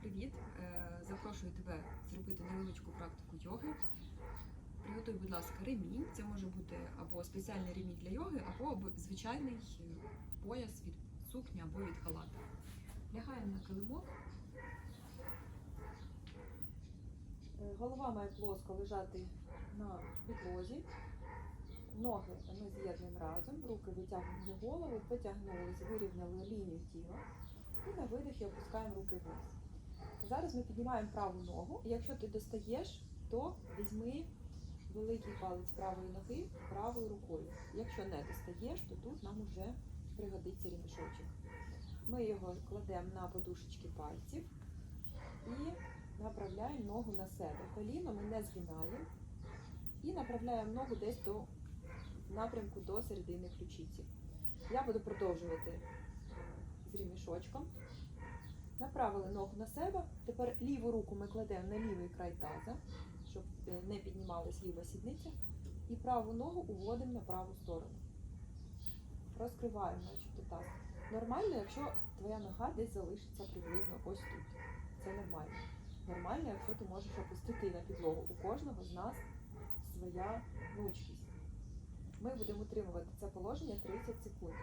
Привіт! Е, Запрошую тебе зробити невеличку практику йоги. Приготуй, будь ласка, ремінь. Це може бути або спеціальний ремінь для йоги, або звичайний е, пояс від сукні або від халата. Лягаємо на килимок. Е, Голова має плоско лежати на підлозі. Ноги ми з'єднуємо разом, руки витягнемо до голови, потягнулись, вирівняли лінію тіла. І на видихі опускаємо руки вниз. Зараз ми піднімаємо праву ногу. Якщо ти достаєш, то візьми великий палець правої ноги правою рукою. Якщо не достаєш, то тут нам вже пригодиться рімішочок. Ми його кладемо на подушечки пальців і направляємо ногу на себе. Коліно ми не згинаємо і направляємо ногу десь до напрямку до середини ключиці. Я буду продовжувати з ремішочком. Направили ногу на себе. Тепер ліву руку ми кладемо на лівий край таза, щоб е, не піднімалась ліва сідниця. І праву ногу уводимо на праву сторону. Розкриваємо начебто таз. Нормально, якщо твоя нога десь залишиться приблизно ось тут. Це нормально. Нормально, якщо ти можеш опустити на підлогу. У кожного з нас своя гнучкість. Ми будемо утримувати це положення 30 секунд.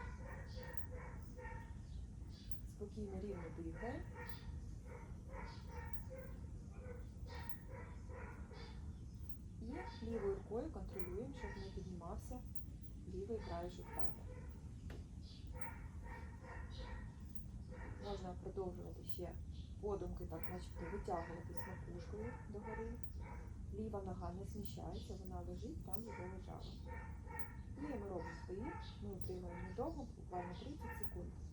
Спокійно, рівно дихаємо. І лівою рукою контролюємо, щоб не піднімався лівий краєшок таза. Можна продовжувати ще подумки, так начебто витягуватись макушкою догори. Ліва нога не зміщається, вона лежить там, де лежала. І ми робимо вдих, ми утримуємо недовго, буквально 30 секунд.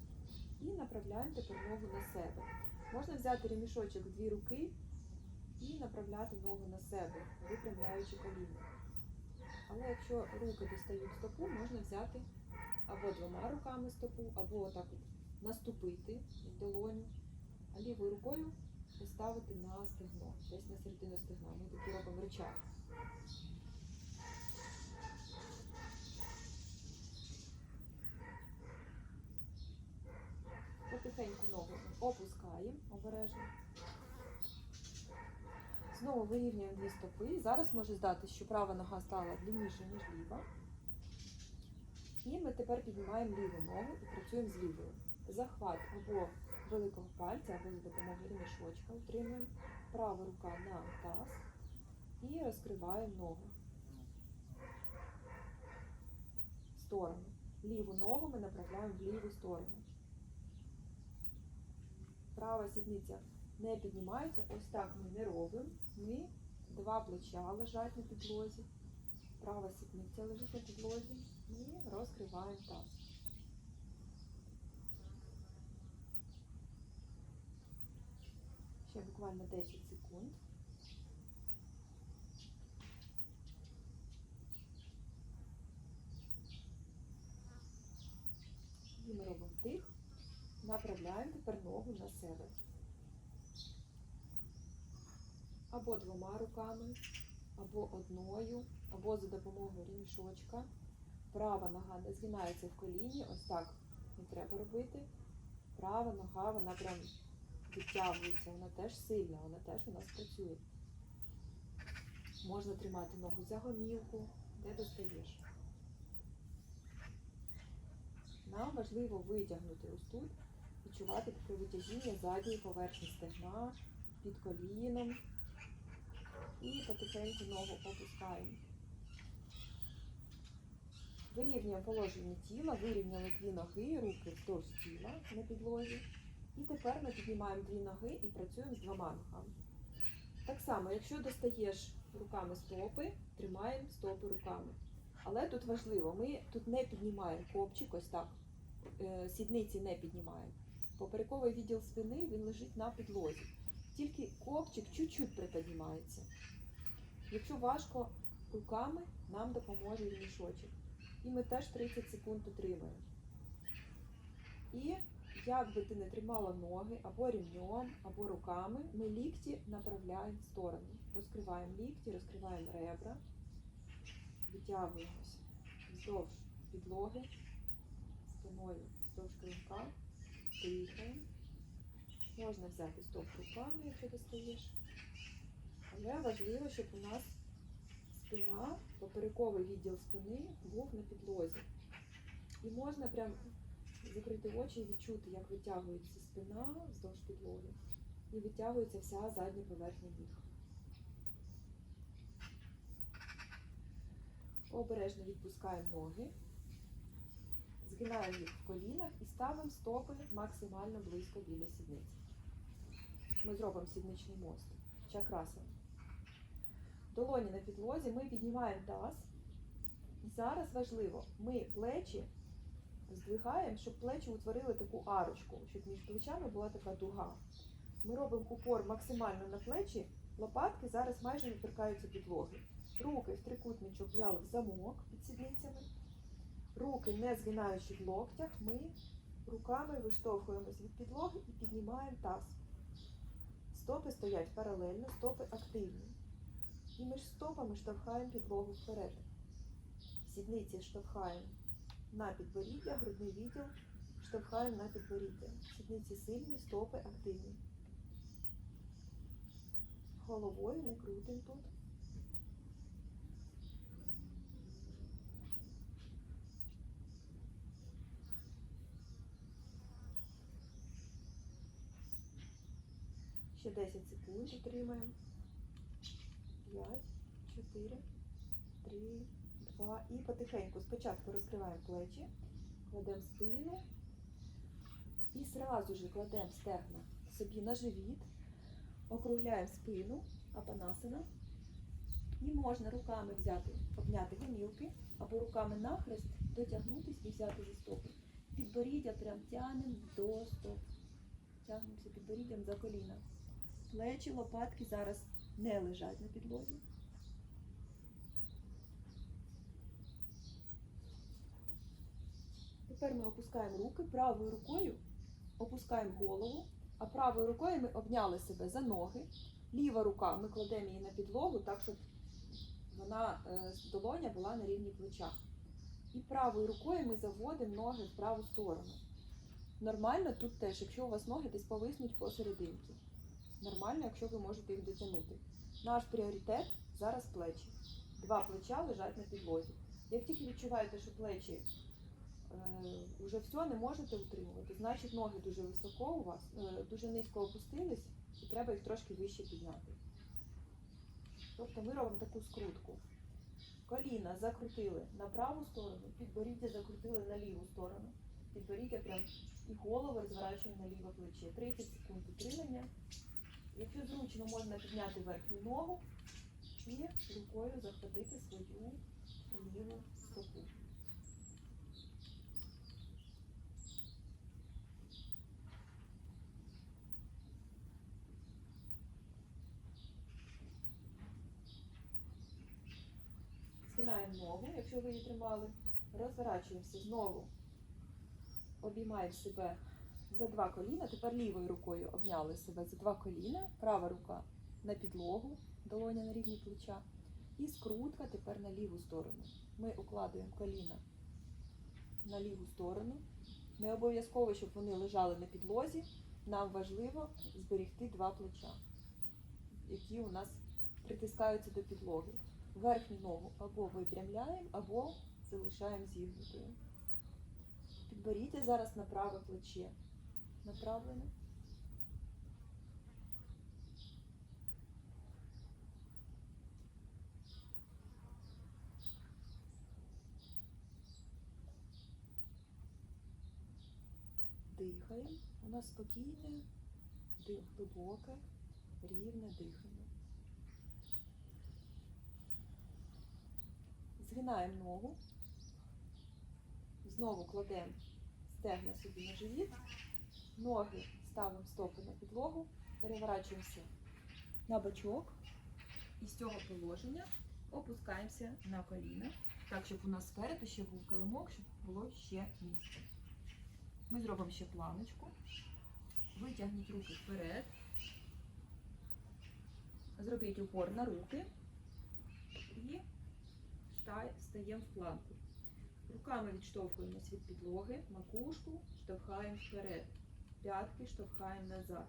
І направляємо тепер ногу на себе. Можна взяти ремішочок в дві руки і направляти ногу на себе, випрямляючи коліно. Але якщо руки достають стопу, можна взяти або двома руками стопу, або отак от наступити в долоню, а лівою рукою поставити на стегно, десь на середину стегна. Ми такі робимо речах. Потихеньку ногу опускаємо обережно. Знову вирівнюємо дві стопи. Зараз може здати, що права нога стала длинніше, ніж ліва. І ми тепер піднімаємо ліву ногу і працюємо з лівою. Захват або великого пальця, або за допомогою ремішочка утримуємо. Права рука на таз і розкриваємо ногу. В сторону. Ліву ногу ми направляємо в ліву сторону. Права сідниця не піднімається. Ось так ми не робимо. Ми два плеча лежать на підлозі. Права сідниця лежить на підлозі і розкриваємо таз. Ще буквально 10 секунд. І ми робимо вдих. Направляємо тепер ногу на себе. Або двома руками, або одною, або за допомогою ремішочка. Права нога не згинається в коліні, ось так не треба робити. Права нога, вона прям відтягується, вона теж сильна, вона теж у нас працює. Можна тримати ногу за гомілку, де достаєш. Нам важливо витягнути ось тут, відчувати таке витяжіння задньої поверхні стегна, під коліном. І потихеньку ногу опускаємо. Вирівнюємо положення тіла, вирівняли дві ноги, руки вздовж тіла на підлозі. І тепер ми піднімаємо дві ноги і працюємо з двома ногами. Так само, якщо достаєш руками стопи, тримаємо стопи руками. Але тут важливо, ми тут не піднімаємо копчик, ось так, е, сідниці не піднімаємо. Поперековий відділ спини він лежить на підлозі. Тільки копчик чуть-чуть приподнімається. Якщо важко руками, нам допоможе ремішочок. І ми теж 30 секунд утримуємо. І як би ти не тримала ноги або рівнем, або руками, ми лікті направляємо в сторону. Розкриваємо лікті, розкриваємо ребра, витягуємося вздовж підлоги, спиною вздовж килимка, дихаємо. Можна взяти стоп руками, якщо достаєш. Але важливо, щоб у нас спина, поперековий відділ спини був на підлозі. І можна прям закрити очі і відчути, як витягується спина вздовж підлоги. І витягується вся задня поверхня ніг. Обережно відпускаємо ноги, згинаємо їх в колінах і ставимо стопи максимально близько біля сідниці. Ми зробимо сідничний мост. Чакрасом. Долоні на підлозі, ми піднімаємо таз. І зараз важливо, ми плечі здвигаємо, щоб плечі утворили таку арочку, щоб між плечами була така дуга. Ми робимо упор максимально на плечі, лопатки зараз майже не торкаються підлоги. Руки в трикутничок взяли в замок під сідницями. Руки не згинаючи в локтях, ми руками виштовхуємось від підлоги і піднімаємо таз. Стопи стоять паралельно, стопи активні. І між стопами штовхаємо підлогу вперед. Сідниці штовхаємо на підборіддя, грудний відділ штовхаємо на підборіддя. Сідниці сильні, стопи активні. Головою не крутимо тут. Ще 10 секунд утримаємо. 5, 4, 3, 2. І потихеньку спочатку розкриваємо плечі, кладемо спину і зразу ж кладемо стегна собі на живіт, округляємо спину, апанасана. І можна руками взяти, обняти гомілки, або руками нахрест дотягнутися і взяти за стопи. Підборіддя прям тягнемо до стоп. Тягнемося підборіддям за коліна. Плечі, лопатки зараз не лежать на підлозі. Тепер ми опускаємо руки правою рукою, опускаємо голову, а правою рукою ми обняли себе за ноги. Ліва рука ми кладемо її на підлогу, так щоб вона е, долоня була на рівні плеча. І правою рукою ми заводимо ноги в праву сторону. Нормально тут теж, якщо у вас ноги десь повиснуть посерединки. Нормально, якщо ви можете їх дотягнути. Наш пріоритет зараз плечі. Два плеча лежать на підлозі. Як тільки відчуваєте, що плечі е, вже все не можете утримувати, значить ноги дуже високо у вас, е, дуже низько опустились, і треба їх трошки вище підняти. Тобто ми робимо таку скрутку. Коліна закрутили на праву сторону, підборіддя закрутили на ліву сторону. Підборіддя прям і голову розворачуємо на ліве плече. 30 секунд утримання. Якщо зручно, можна підняти верхню ногу і рукою захватити свою ліву стопу. Згинаємо ногу, якщо ви її тримали, розворачуємося знову, обіймаємо себе за два коліна. Тепер лівою рукою обняли себе за два коліна, права рука на підлогу, долоня на рівні плеча. І скрутка тепер на ліву сторону. Ми укладуємо коліна на ліву сторону. Не обов'язково, щоб вони лежали на підлозі. Нам важливо зберегти два плеча, які у нас притискаються до підлоги. Верхню ногу або випрямляємо, або залишаємо зігнутою. Підборіддя зараз на праве плече. Направлене. Дихаємо. Нас спокійне, глибоке, рівне дихання. Згинаємо ногу. Знову кладемо стегна собі на живіт. Ноги ставимо стопи на підлогу, переворачуємося на бочок. І з цього положення опускаємося на коліна, так, щоб у нас спереду ще був килимок, щоб було ще місце. Ми зробимо ще планочку. Витягніть руки вперед. Зробіть упор на руки і стаємо в планку. Руками відштовхуємось від підлоги, макушку штовхаємо вперед, п'ятки штовхаємо назад.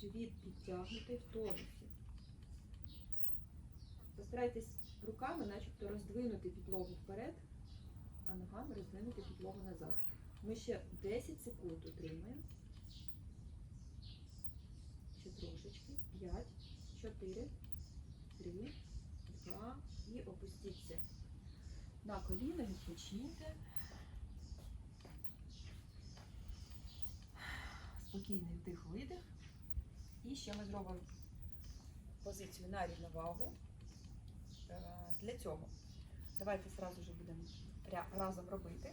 Живіт підтягнутий в тонусі. Постарайтесь руками начебто роздвинути підлогу вперед, а ногами роздвинути підлогу назад. Ми ще 10 секунд утримуємо. Ще трошечки. 5, 4, 3, 2 і опустіться на коліна, відпочиньте. Спокійний вдих-видих. І ще ми зробимо позицію на рівновагу. Е, Для цього давайте зразу ж будемо разом робити.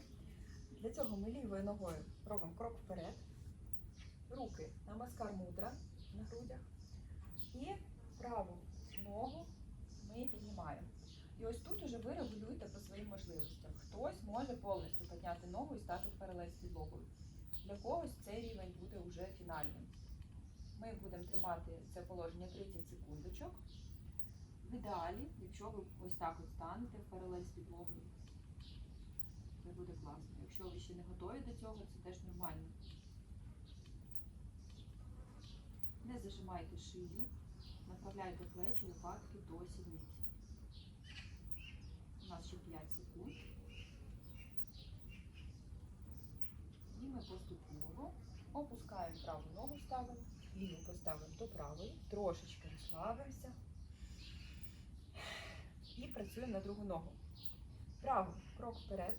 Для цього ми лівою ногою робимо крок вперед, руки на маскар мудра на грудях. І праву ногу ми піднімаємо. І ось тут уже ви регулюєте по своїм можливостям. Хтось може повністю підняти ногу і стати в паралель з підлогою. Для когось цей рівень буде вже фінальним. Ми будемо тримати це положення 30 секундочок. В ідеалі, якщо ви ось так от станете в паралель з підлогою, це буде класно. Якщо ви ще не готові до цього, це теж нормально. Не зажимайте шию, направляйте плечі, лопатки до сідниці. У нас ще 5 секунд. І ми поступово опускаємо праву ногу, ставимо, ліву поставимо до правої, трошечки розслабимося. І працюємо на другу ногу. Праву крок вперед,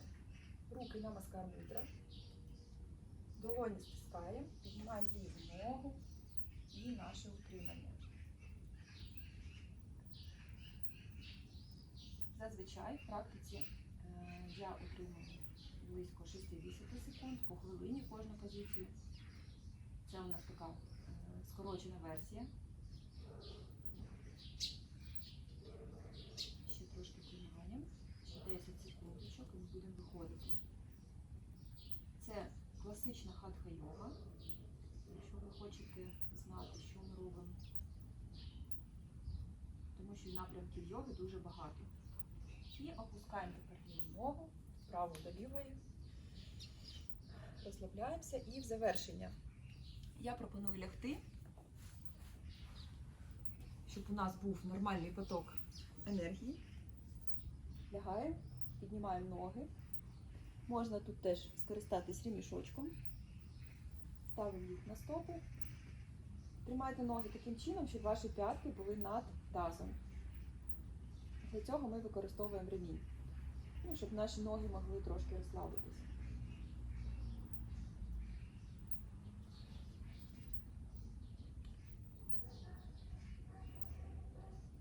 руки на маскар мудра. Долоні стискаємо, піднімаємо ліву ногу і наше утримання. Зазвичай в практиці е, я утримую близько 60 секунд по хвилині кожну позицію. Це у нас така е, скорочена версія. Ще трошки тримаємо, ще 10 секундочок і ми будемо виходити. Це класична хатха-йога. Якщо ви хочете знати, що ми робимо, тому що напрямків йоги дуже багато. І опускаємо тепер ліву ногу з до лівої. Розслабляємося і в завершення. Я пропоную лягти, щоб у нас був нормальний поток енергії. Лягаємо, піднімаємо ноги. Можна тут теж скористатись ремішочком. Ставимо їх на стопи. Тримайте ноги таким чином, щоб ваші п'ятки були над тазом. Для цього ми використовуємо ремінь, ну, щоб наші ноги могли трошки розслабитися.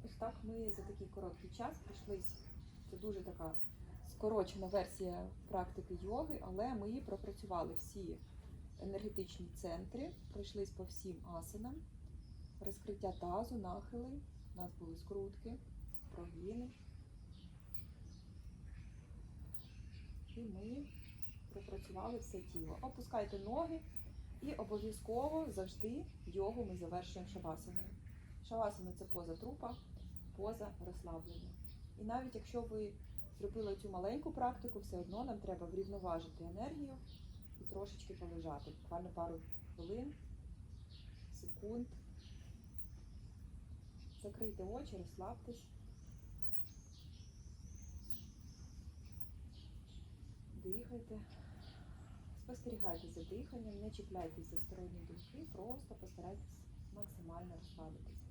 Ось так ми за такий короткий час прийшлись. Це дуже така скорочена версія практики йоги, але ми пропрацювали всі енергетичні центри, пройшлись по всім асанам, розкриття тазу, нахили. У нас були скрутки, прогини. І ми пропрацювали все тіло. Опускайте ноги і обов'язково завжди йогу ми завершуємо шавасаною. Шавасана це поза трупа, поза розслаблення. І навіть якщо ви зробили цю маленьку практику, все одно нам треба врівноважити енергію і трошечки полежати. Буквально пару хвилин, секунд. Закрийте очі, розслабтесь. Дихайте. Спостерігайте за диханням, не чіпляйтесь за сторонні думки, просто постарайтесь максимально розслабитись.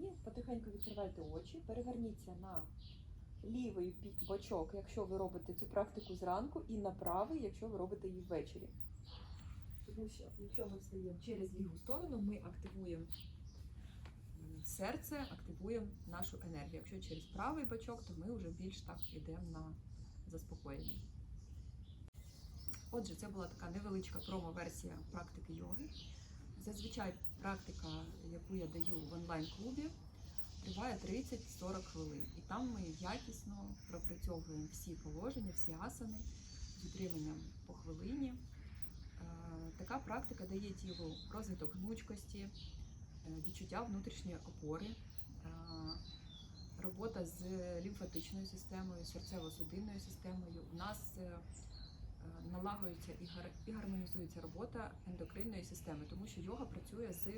І потихеньку відкривайте очі, переверніться на лівий бочок, якщо ви робите цю практику зранку, і на правий, якщо ви робите її ввечері. Тому що якщо ми встаємо через ліву сторону, ми активуємо серце, активуємо нашу енергію. Якщо через правий бачок, то ми вже більш так йдемо на заспокоєння. Отже, це була така невеличка промо-версія практики йоги. Зазвичай практика, яку я даю в онлайн-клубі, триває 30-40 хвилин. І там ми якісно пропрацьовуємо всі положення, всі асани з утриманням по хвилині. Е, Така практика дає тілу розвиток гнучкості, е, відчуття внутрішньої опори, е, робота з лімфатичною системою, серцево-судинною системою. У нас налагоджується і гармонізується робота ендокринної системи, тому що йога працює з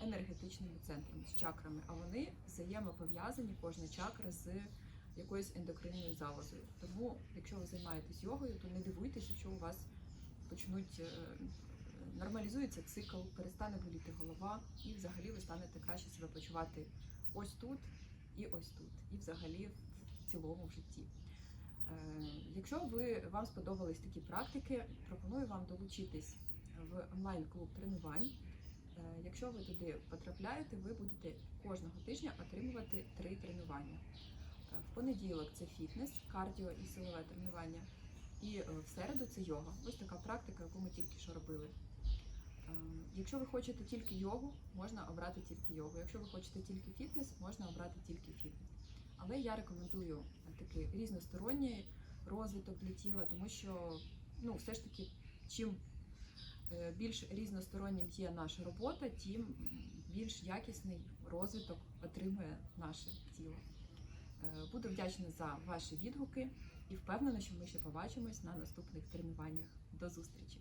енергетичними центрами, з чакрами, а вони взаємопов'язані, кожна чакра з якоюсь ендокринною залозою. Тому, якщо ви займаєтесь йогою, то не дивуйтесь, якщо у вас почнуть е, нормалізується цикл, перестане боліти голова, і взагалі ви станете краще себе почувати ось тут і ось тут, і взагалі в цілому в житті. Е, Якщо ви вам сподобались такі практики, пропоную вам долучитись в онлайн-клуб тренувань. Е, Якщо ви туди потрапляєте, ви будете кожного тижня отримувати три тренування. Е, В понеділок це фітнес, кардіо і силове тренування. І е, в середу це йога. Ось така практика, яку ми тільки що робили. Якщо ви хочете тільки йогу, можна обрати тільки йогу. Якщо ви хочете тільки фітнес, можна обрати тільки фітнес. Але я рекомендую такий різносторонній розвиток для тіла, тому що ну, все ж таки, чим більш різностороннім є наша робота, тим більш якісний розвиток отримує наше тіло. Е, Буду вдячна за ваші відгуки і впевнена, що ми ще побачимось на наступних тренуваннях. До зустрічі!